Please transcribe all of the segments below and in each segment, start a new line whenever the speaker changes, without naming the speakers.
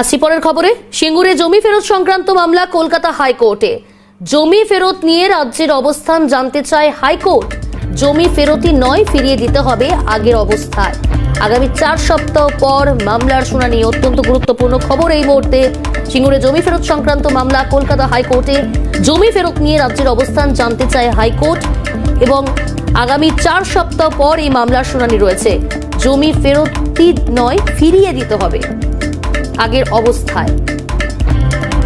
আসছি পরের খবরে, সিঙ্গুরে জমি ফেরত সংক্রান্ত মামলা কলকাতা হাইকোর্টে। জমি ফেরত নিয়ে রাজ্যের অবস্থান জানতে চায় হাইকোর্ট। জমি ফেরতই নয়, ফিরিয়ে দিতে হবে আগের অবস্থায়। আগামী চার সপ্তাহ পর মামলার শুনানি, অত্যন্ত গুরুত্বপূর্ণ খবর এই মুহূর্তে। সিঙ্গুরে জমি ফেরত সংক্রান্ত মামলা কলকাতা হাইকোর্টে। জমি ফেরত নিয়ে রাজ্যের অবস্থান জানতে চায় হাইকোর্ট এবং আগামী চার সপ্তাহ পর এই মামলার শুনানি রয়েছে। জমি ফেরতই নয়, ফিরিয়ে দিতে হবে। আগের অবস্থায়।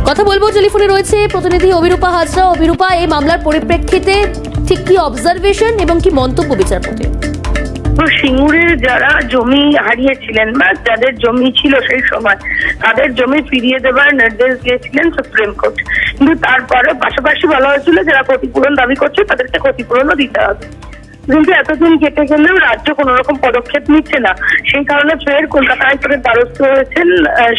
কথা বলব, টেলিফোনে রয়েছে প্রতিনিধি অভিরূপা হাজরা। অভিরূপা, এই মামলার পরিপ্রেক্ষিতে ঠিক কি অবজারভেশন এবং কি মন্তব্য বিচারপতি?
তো সিঙ্গুরে যারা জমি হারিয়েছিলেন বা যাদের জমি ছিল সেই সময়, তাদের জমি ফিরিয়ে দেওয়ার নির্দেশ দিয়েছিলেন সুপ্রিম কোর্ট। কিন্তু তারপরে পাশাপাশি বলা হয়েছিল যারা ক্ষতিপূরণ দাবি করছে, তাদেরকে ক্ষতিপূরণও দিতে হবে। কিন্তু এতদিন কেটে গেলেও রাজ্য কোনো রকম পদক্ষেপ নিচ্ছে না। সেই কারণে ফের কলকাতা হাইকোর্টের দ্বারস্থ হয়েছেন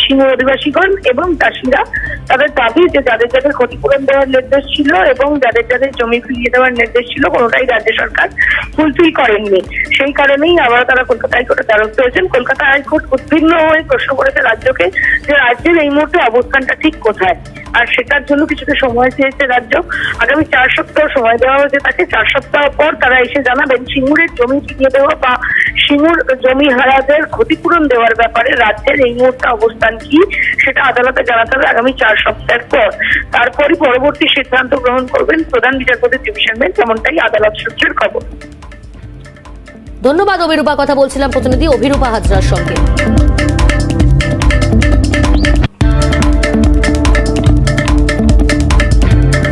সিংহ অধিবাসীগণ এবং চাষিরা তাদের দাবি যে যাদের যাদের ক্ষতিপূরণ দেওয়ার নির্দেশ ছিল এবং যাদের যাদের জমি ফিরিয়ে দেওয়ার নির্দেশ ছিল, কোনোটাই রাজ্য সরকার ফুলফিল করেননি। সেই কারণেই আবার তারা কলকাতা হাইকোর্টের দ্বারস্থ হয়েছেন। কলকাতা হাইকোর্ট উদ্বিগ্ন হয়ে প্রশ্ন করেছে রাজ্যকে যে রাজ্যের এই মুহূর্তে অবস্থানটা ঠিক কোথায়? আর সেটার জন্য কিছুটা সময় চেয়েছে রাজ্য। আগামী চার সপ্তাহ সময় দেওয়া হয়েছে তাকে। চার সপ্তাহ পর তারা এসে জানাবেন, সিঙ্গুরের জমি ফিরিয়ে দেওয়া বা সিঙ্গুর জমি হারাদের ক্ষতিপূরণ দেওয়ার ব্যাপারে রাজ্যের এই মুহূর্তে অবস্থান কি সেটা আদালতে জানাতে হবে আগামী চার সপ্তাহের পর। তারপরই পরবর্তী সিদ্ধান্ত গ্রহণ করবেন প্রধান বিচারপতি ডিভিশন বেঞ্চ, এমনটাই আদালত সূত্রের খবর।
ধন্যবাদ, অভিরূপা। কথা বলছিলাম প্রতিনিধি অভিরূপা হাজরার সঙ্গে।